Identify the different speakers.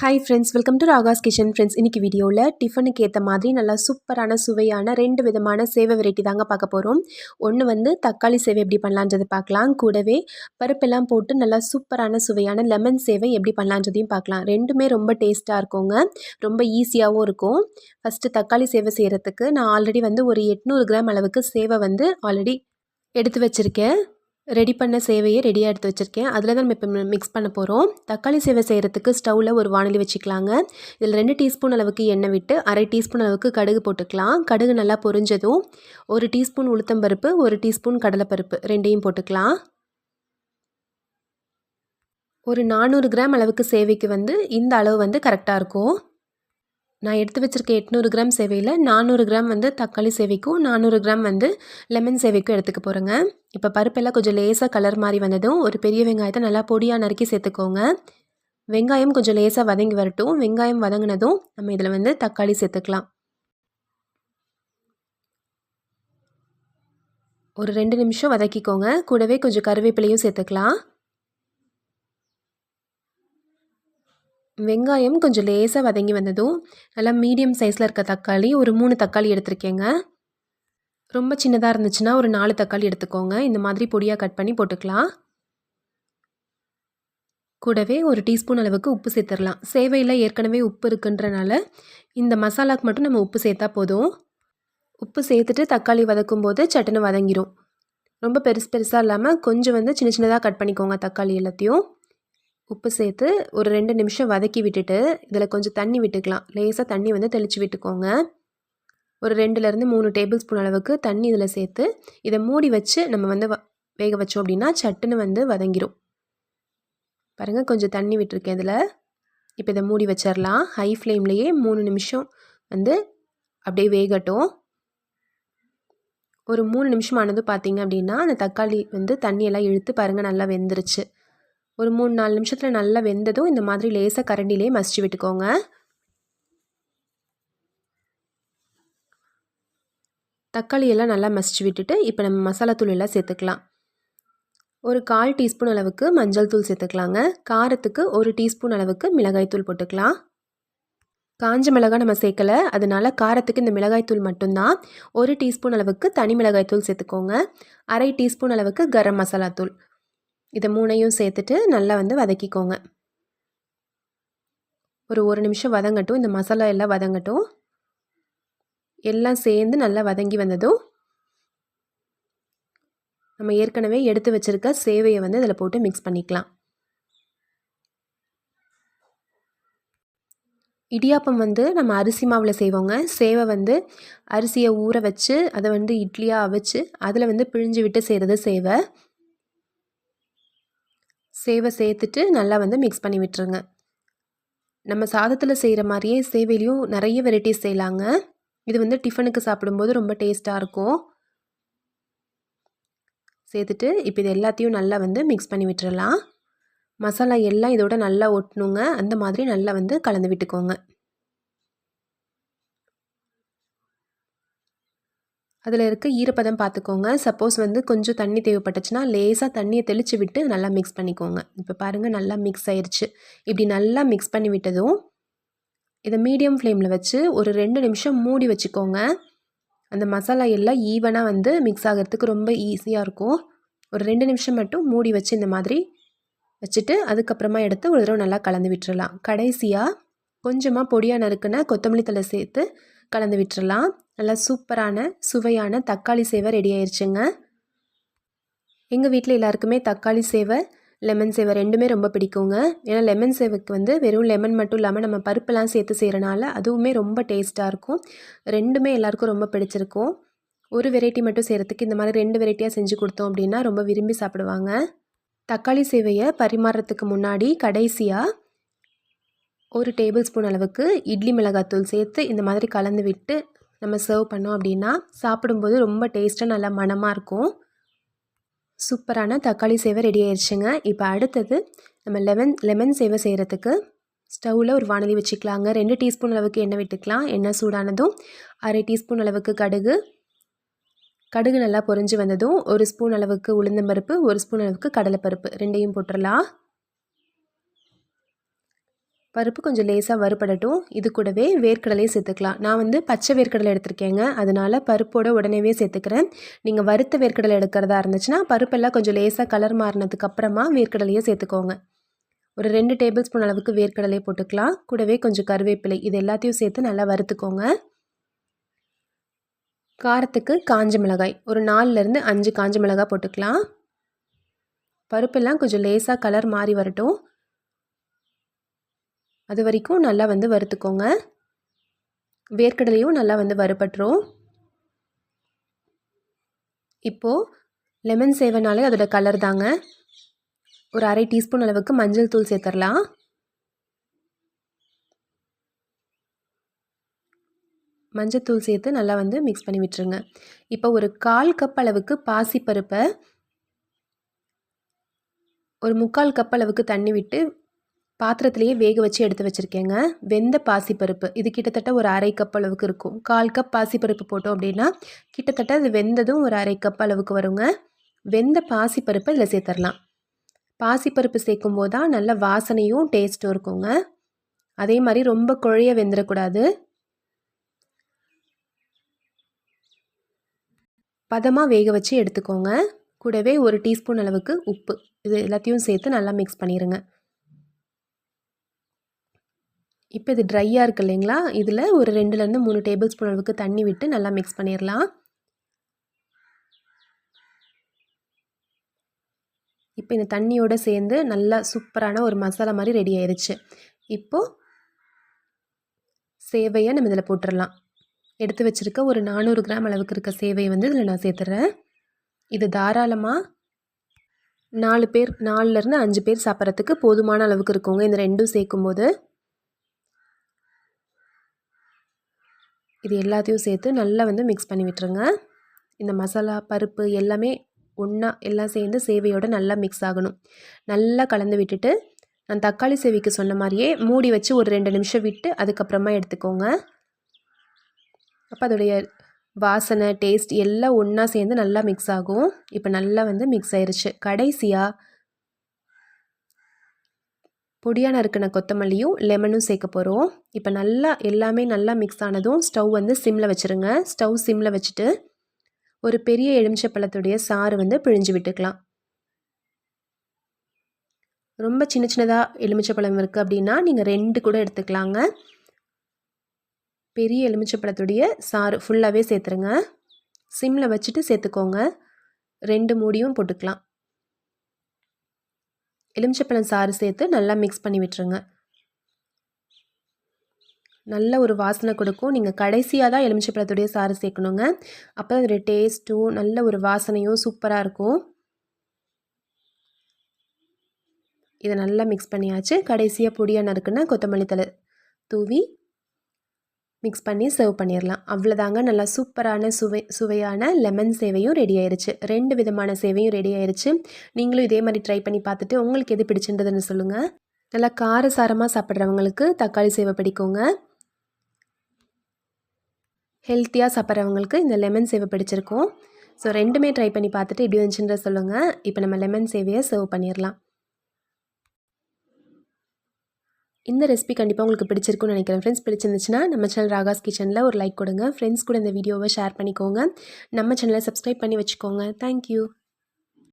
Speaker 1: Hi friends welcome to Raga's kitchen friends இன்றைக்கி வீடியோவில் டிஃபனுக்கு ஏற்ற மாதிரி நல்லா சூப்பரான சுவையான ரெண்டு விதமான சேவை வெரைட்டி தாங்க பார்க்க போகிறோம் ஒன்று வந்து தக்காளி சேவை எப்படி பண்ணலான்றது பார்க்கலாம். கூடவே பருப்பெல்லாம் போட்டு நல்லா சூப்பரான சுவையான லெமன் சேவை எப்படி பண்ணலான்றதையும் பார்க்கலாம். ரெண்டுமே ரொம்ப டேஸ்ட்டாக இருக்குங்க. ரொம்ப ஈஸியாகவும் இருக்கும். ஃபஸ்ட்டு தக்காளி சேவை செய்கிறதுக்கு நான் ஆல்ரெடி வந்து ஒரு எட்நூறு கிராம் அளவுக்கு சேவை வந்து ஆல்ரெடி எடுத்து வச்சுருக்கேன். ரெடி பண்ண சேவையை ரெடியாக எடுத்து வச்சுருக்கேன். அதில் தான் நம்ம இப்போ மிக்ஸ் பண்ண போகிறோம் தக்காளி சேவை செய்கிறதுக்கு ஸ்டவ்வில் ஒரு வானலி வச்சுக்கலாங்க. இதில் ரெண்டு டீஸ்பூன் அளவுக்கு எண்ணெய் விட்டு அரை டீஸ்பூன் அளவுக்கு கடுகு போட்டுக்கலாம். கடுகு நல்லா பொரிஞ்சதும் ஒரு டீஸ்பூன் உளுத்தம்பருப்பு ஒரு டீஸ்பூன் கடலைப்பருப்பு ரெண்டையும் போட்டுக்கலாம். ஒரு நானூறு கிராம் அளவுக்கு சேவைக்கு வந்து இந்த அளவு வந்து கரெக்டாக இருக்கும். நான் எடுத்து வச்சுருக்க எட்நூறு கிராம் சேவையில் நானூறு கிராம் வந்து தக்காளி சேவைக்கும் நானூறு கிராம் வந்து லெமன் சேவைக்கும் எடுத்துக்க போகிறேங்க இப்போ பருப்பெல்லாம் கொஞ்சம் லேசாக கலர் மாதிரி வந்ததும் ஒரு பெரிய வெங்காயத்தை நல்லா பொடியாக நறுக்கி சேர்த்துக்கோங்க. வெங்காயம் கொஞ்சம் லேசாக வதங்கி வரட்டும். வெங்காயம் வதங்கினதும் நம்ம இதில் வந்து தக்காளி சேர்த்துக்கலாம். ஒரு ரெண்டு நிமிஷம் வதக்கிக்கோங்க. கூடவே கொஞ்சம் கருவேப்பிலையும் சேர்த்துக்கலாம். வெங்காயம் கொஞ்சம் லேசாக வதங்கி வந்ததும் நல்லா மீடியம் சைஸில் இருக்க தக்காளி ஒரு மூணு தக்காளி எடுத்துருக்கேங்க. ரொம்ப சின்னதாக இருந்துச்சுன்னா ஒரு நாலு தக்காளி எடுத்துக்கோங்க. இந்த மாதிரி பொடியாக கட் பண்ணி போட்டுக்கலாம். கூடவே ஒரு டீஸ்பூன் அளவுக்கு உப்பு சேர்த்துடலாம். சேவையில் ஏற்கனவே உப்பு இருக்குன்றனால இந்த மசாலாக்கு மட்டும் நம்ம உப்பு சேர்த்தா போதும். உப்பு சேர்த்துட்டு தக்காளி வதக்கும் போது சட்டுன்னு வதங்கிடும் ரொம்ப பெருசு பெருசாக இல்லாமல் கொஞ்சம் வந்து சின்ன சின்னதாக கட் பண்ணிக்கோங்க தக்காளி எல்லாத்தையும். உப்பு சேர்த்து ஒரு ரெண்டு நிமிஷம் வதக்கி விட்டுட்டு இதில் கொஞ்சம் தண்ணி விட்டுக்கலாம். லேசாக தண்ணி வந்து தெளித்து விட்டுக்கோங்க. ஒரு ரெண்டுலேருந்து மூணு டேபிள் ஸ்பூன் அளவுக்கு தண்ணி இதில் சேர்த்து இதை மூடி வச்சு நம்ம வந்து வேக வச்சோம் அப்படின்னா சட்டுன்னு வந்து வதங்கிடும் பாருங்கள் கொஞ்சம் தண்ணி விட்டுருக்கேன் இதில். இப்போ இதை மூடி வச்சிடலாம். ஹை ஃப்ளேம்லேயே மூணு நிமிஷம் வந்து அப்படியே வேகட்டும். ஒரு மூணு நிமிஷம் ஆனது பார்த்தீங்க அப்படின்னா அந்த தக்காளி வந்து தண்ணியெல்லாம் இழுத்து பாருங்கள் நல்லா வெந்துருச்சு. ஒரு மூணு நாலு நிமிஷத்தில் நல்லா வெந்ததும் இந்த மாதிரி லேசாக கரண்டிலே மசிச்சு விட்டுக்கோங்க. தக்காளி எல்லாம் நல்லா மசிச்சு விட்டுட்டு இப்போ நம்ம மசாலா தூள் எல்லாம் சேர்த்துக்கலாம். ஒரு கால் டீஸ்பூன் அளவுக்கு மஞ்சள் தூள் சேர்த்துக்கலாங்க. காரத்துக்கு ஒரு டீஸ்பூன் அளவுக்கு மிளகாய் தூள் போட்டுக்கலாம். காஞ்ச மிளகாய் நம்ம சேர்க்கலை. அதனால காரத்துக்கு இந்த மிளகாய் தூள் மட்டும்தான். ஒரு டீஸ்பூன் அளவுக்கு தனி மிளகாய் தூள் சேர்த்துக்கோங்க. அரை டீஸ்பூன் அளவுக்கு கரம் மசாலா தூள். இதை மூணையும் சேர்த்துட்டு நல்லா வந்து வதக்கிக்கோங்க. ஒரு ஒரு நிமிஷம் வதங்கட்டும். இந்த மசாலா எல்லாம் வதங்கட்டும். எல்லாம் சேர்ந்து நல்லா வதங்கி வந்ததும் நம்ம ஏற்கனவே எடுத்து வச்சுருக்க சேவையை வந்து இதில் போட்டு மிக்ஸ் பண்ணிக்கலாம். இடியாப்பம் வந்து நம்ம அரிசி மாவில் செய்வோங்க. சேவை வந்து அரிசியை ஊற வச்சு அதை வந்து இட்லியாக அவிச்சு அதில் வந்து பிழிஞ்சு விட்டு செய்கிறது சேவை. சேவை சேர்த்துட்டு நல்லா வந்து மிக்ஸ் பண்ணி விட்டுருங்க. நம்ம சாதத்தில் செய்கிற மாதிரியே சேவையிலையும் நிறைய வெரைட்டிஸ் செய்யலாங்க. இது வந்து டிஃபனுக்கு சாப்பிடும்போது ரொம்ப டேஸ்ட்டாக இருக்கும். சேர்த்துட்டு இப்போ இது எல்லாத்தையும் நல்லா வந்து மிக்ஸ் பண்ணி விட்டுறலாம். மசாலா எல்லாம் இதோட நல்லா ஒட்டணுங்க. அந்த மாதிரி நல்லா வந்து கலந்து விட்டுக்கோங்க. அதில் இருக்க ஈரப்பதம் பார்த்துக்கோங்க சப்போஸ் வந்து கொஞ்சம் தண்ணி தேவைப்பட்டுச்சுன்னா லேசாக தண்ணியை தெளித்து விட்டு நல்லா மிக்ஸ் பண்ணிக்கோங்க. இப்போ பாருங்கள் நல்லா மிக்ஸ் ஆயிடுச்சு இப்படி நல்லா மிக்ஸ் பண்ணி விட்டதும் இதை மீடியம் ஃப்ளேமில் வச்சு ஒரு ரெண்டு நிமிஷம் மூடி வச்சுக்கோங்க. அந்த மசாலா எல்லாம் ஈவனாக வந்து மிக்ஸ் ஆகிறதுக்கு ரொம்ப ஈஸியாக இருக்கும். ஒரு ரெண்டு நிமிஷம் மட்டும் மூடி வச்சு இந்த மாதிரி வச்சுட்டு அதுக்கப்புறமா எடுத்து ஒரு தடவை நல்லா கலந்து விட்டுறலாம். கடைசியாக கொஞ்சமாக பொடியாக நறுக்குன கொத்தமல்லி தலை சேர்த்து கலந்து விட்டுறலாம். நல்லா சூப்பரான சுவையான தக்காளி சேவை ரெடி ஆயிடுச்சுங்க எங்கள் வீட்டில் எல்லாருக்குமே தக்காளி சேவை லெமன் சேவை ரெண்டுமே ரொம்ப பிடிக்குங்க. ஏன்னா லெமன் சேவைக்கு வந்து வெறும் லெமன் மட்டும் இல்லாமல் நம்ம பருப்பெல்லாம் சேர்த்து செய்கிறனால அதுவுமே ரொம்ப டேஸ்ட்டாக இருக்கும். ரெண்டுமே எல்லாருக்கும் ரொம்ப பிடிச்சிருக்கும். ஒரு வெரைட்டி மட்டும் செய்கிறதுக்கு இந்த மாதிரி ரெண்டு வெரைட்டியாக செஞ்சு கொடுத்தோம் அப்படின்னா ரொம்ப விரும்பி சாப்பிடுவாங்க. தக்காளி சேவையை பரிமாறுறதுக்கு முன்னாடி கடைசியாக ஒரு டேபிள் ஸ்பூன் அளவுக்கு இட்லி மிளகாத்தூள் சேர்த்து இந்த மாதிரி கலந்து விட்டு நம்ம சர்வ் பண்ணோம் அப்படின்னா சாப்பிடும்போது ரொம்ப டேஸ்ட்டாக நல்லா மனமாக இருக்கும். சூப்பரான தக்காளி சேவை ரெடி ஆயிடுச்சுங்க இப்போ அடுத்தது நம்ம லெமன் லெமன் சேவை செய்கிறதுக்கு ஸ்டவ்வில் ஒரு வானதி வச்சுக்கலாங்க. ரெண்டு டீஸ்பூன் அளவுக்கு எண்ணெய் விட்டுக்கலாம். எண்ணெய் சூடானதும் அரை டீஸ்பூன் அளவுக்கு கடுகு. கடுகு நல்லா பொறிஞ்சு வந்ததும் ஒரு ஸ்பூன் அளவுக்கு உளுந்தம்பருப்பு ஒரு ஸ்பூன் அளவுக்கு கடலைப்பருப்பு. ரெண்டையும் போட்டுடலாம் பருப்பு கொஞ்சம் லேசாக வறுபடட்டும். இது கூடவே வேர்க்கடலையும் சேர்த்துக்கலாம். நான் வந்து பச்சை வேர்க்கடலை எடுத்திருக்கேங்க. அதனால் பருப்போட உடனேவே சேர்த்துக்கிறேன். நீங்கள் வறுத்த வேர்க்கடலை எடுக்கிறதா இருந்துச்சுன்னா பருப்பெல்லாம் கொஞ்சம் லேசாக கலர் மாறினதுக்கு அப்புறமா வேர்க்கடலையை சேர்த்துக்கோங்க. ஒரு ரெண்டு டேபிள் ஸ்பூன் அளவுக்கு வேர்க்கடலையை போட்டுக்கலாம். கூடவே கொஞ்சம் கருவேப்பிலை. இது எல்லாத்தையும் சேர்த்து நல்லா வறுத்துக்கோங்க. காரத்துக்கு காஞ்ச மிளகாய். ஒரு நாலுலேருந்து அஞ்சு காஞ்ச மிளகாய் போட்டுக்கலாம். பருப்பெல்லாம் கொஞ்சம் லேசாக கலர் மாறி வரட்டும். அது வரைக்கும் நல்லா வந்து வறுத்துக்கோங்க. வேர்க்கடலையும் நல்லா வந்து வறுபட்டுரும். இப்போது லெமன் சேவனாலே அதோட கலர் தாங்க. ஒரு அரை டீஸ்பூன் அளவுக்கு மஞ்சள் தூள் சேர்த்துடலாம். மஞ்சத்தூள் சேர்த்து நல்லா வந்து மிக்ஸ் பண்ணி விட்டுருங்க. இப்போ ஒரு கால் கப் அளவுக்கு பாசிப்பருப்பை ஒரு முக்கால் கப் அளவுக்கு தண்ணி விட்டு பாத்திரத்திலேயே வேக வச்சு எடுத்து வச்சுருக்கேங்க. வெந்த பாசிப்பருப்பு. இது கிட்டத்தட்ட ஒரு அரை கப் அளவுக்கு இருக்கும். கால் கப் பாசிப்பருப்பு போட்டோம் அப்படின்னா கிட்டத்தட்ட அது வெந்ததும் ஒரு அரை கப் அளவுக்கு வருங்க. வெந்த பாசிப்பருப்பை இதில் சேர்த்துடலாம். பாசிப்பருப்பு சேர்க்கும் போது தான் நல்ல வாசனையும் டேஸ்ட்டும் இருக்குங்க. அதே மாதிரி ரொம்ப குழைய வெந்துடக்கூடாது. பதமாக வேக வச்சு எடுத்துக்கோங்க. கூடவே ஒரு டீஸ்பூன் அளவுக்கு உப்பு. இது எல்லாத்தையும் சேர்த்து நல்லா மிக்ஸ் பண்ணிடுங்க இப்போ இது ட்ரையாக இருக்குது இல்லைங்களா? இதில் ஒரு ரெண்டுலேருந்து மூணு டேபிள் ஸ்பூன் அளவுக்கு தண்ணி விட்டு நல்லா மிக்ஸ் பண்ணிடலாம். இப்போ இந்த தண்ணியோடு சேர்ந்து நல்லா சூப்பரான ஒரு மசாலா மாதிரி ரெடி ஆயிடுச்சு. இப்போது சேவையை நம்ம இதில் போட்டுடலாம். எடுத்து வச்சுருக்க ஒரு நானூறு கிராம் அளவுக்கு இருக்க சேவையை வந்து இதில் நான் சேர்த்துறேன். இது தாராளமாக நாலு பேர் நாலுலேருந்து அஞ்சு பேர் சாப்பிட்றதுக்கு போதுமான அளவுக்கு இருக்குங்க. இந்த ரெண்டும் சேர்க்கும்போது. இது எல்லாத்தையும் சேர்த்து நல்லா வந்து மிக்ஸ் பண்ணி விட்டுருங்க. இந்த மசாலா பருப்பு எல்லாமே ஒன்றா எல்லாம் சேர்ந்து சேவையோடு நல்லா மிக்ஸ் ஆகணும். நல்லா கலந்து விட்டுட்டு நான் தக்காளி சேவைக்கு சொன்ன மாதிரியே மூடி வச்சு ஒரு ரெண்டு நிமிஷம் விட்டு அதுக்கப்புறமா எடுத்துக்கோங்க. அப்போ அதோடைய வாசனை டேஸ்ட் எல்லாம் ஒன்றா சேர்ந்து நல்லா மிக்ஸ் ஆகும். இப்போ நல்லா வந்து மிக்ஸ் ஆயிடுச்சு கடைசியாக பொடியாக நறுக்கின கொத்தமல்லியும் லெமனும் சேர்க்க போகிறோம் இப்போ நல்லா எல்லாமே நல்லா மிக்ஸ் ஆனதும் ஸ்டவ் வந்து சிம்மில் வச்சுருங்க. ஸ்டவ் சிம்மில் வச்சுட்டு ஒரு பெரிய எலுமிச்சப்பழத்துடைய சாறு வந்து பிழிஞ்சு விட்டுக்கலாம். ரொம்ப சின்ன சின்னதாக எலுமிச்சப்பழம் இருக்குது அப்படின்னா நீங்கள் ரெண்டு கூட எடுத்துக்கலாங்க. பெரிய எலுமிச்சப்பழத்துடைய சாறு ஃபுல்லாகவே சேர்த்துருங்க. சிம்மில் வச்சுட்டு சேர்த்துக்கோங்க. ரெண்டு மூடியும் போட்டுக்கலாம். எலுமிச்சப்பழம் சாறு சேர்த்து நல்லா மிக்ஸ் பண்ணி விட்டுருங்க. நல்ல ஒரு வாசனை கொடுக்கும். நீங்கள் கடைசியாக தான் எலுமிச்சப்பழத்துடைய சாறு சேர்க்கணுங்க. அப்போ அதோடைய டேஸ்ட்டும் நல்ல ஒரு வாசனையும் சூப்பராக இருக்கும். இதை நல்லா மிக்ஸ் பண்ணியாச்சு. கடைசியாக பொடியாக நறுக்குன்னா கொத்தமல்லி தலை தூவி மிக்ஸ் பண்ணி சர்வ் பண்ணிடலாம் அவ்வளோதாங்க நல்லா சூப்பரான சுவை சுவையான லெமன் சேவையும் ரெடி ஆயிடுச்சு ரெண்டு விதமான சேவையும் ரெடி ஆயிடுச்சு நீங்களும் இதே மாதிரி ட்ரை பண்ணி பார்த்துட்டு உங்களுக்கு எது பிடிச்சின்றதுன்னு சொல்லுங்கள் நல்லா காரசாரமாக சாப்பிட்றவங்களுக்கு தக்காளி சேவை பிடிக்குங்க. ஹெல்த்தியாக சாப்பிட்றவங்களுக்கு இந்த லெமன் சேவை பிடிச்சிருக்கும். ஸோ ரெண்டுமே ட்ரை பண்ணி பார்த்துட்டு இப்படி வந்துச்சுன்ற சொல்லுங்கள் இப்போ நம்ம லெமன் சேவையை சர்வ் பண்ணிடலாம் இந்த ரெசிபி கண்டிப்பாக உங்களுக்கு பிடிச்சிருக்குன்னு நினைக்கிறேன். ஃப்ரெண்ட்ஸ் பிடிச்சிருந்துச்சுன்னா நம்ம சேனல் ராகாஸ் கிச்சனில் ஒரு லைக் கொடுங்க. ஃப்ரெண்ட்ஸ் கூட இந்த வீடியோவை ஷேர் பண்ணிக்கோங்க. நம்ம சேனலை சப்ஸ்கிரைப் பண்ணி வச்சுக்கோங்க. தேங்க்யூ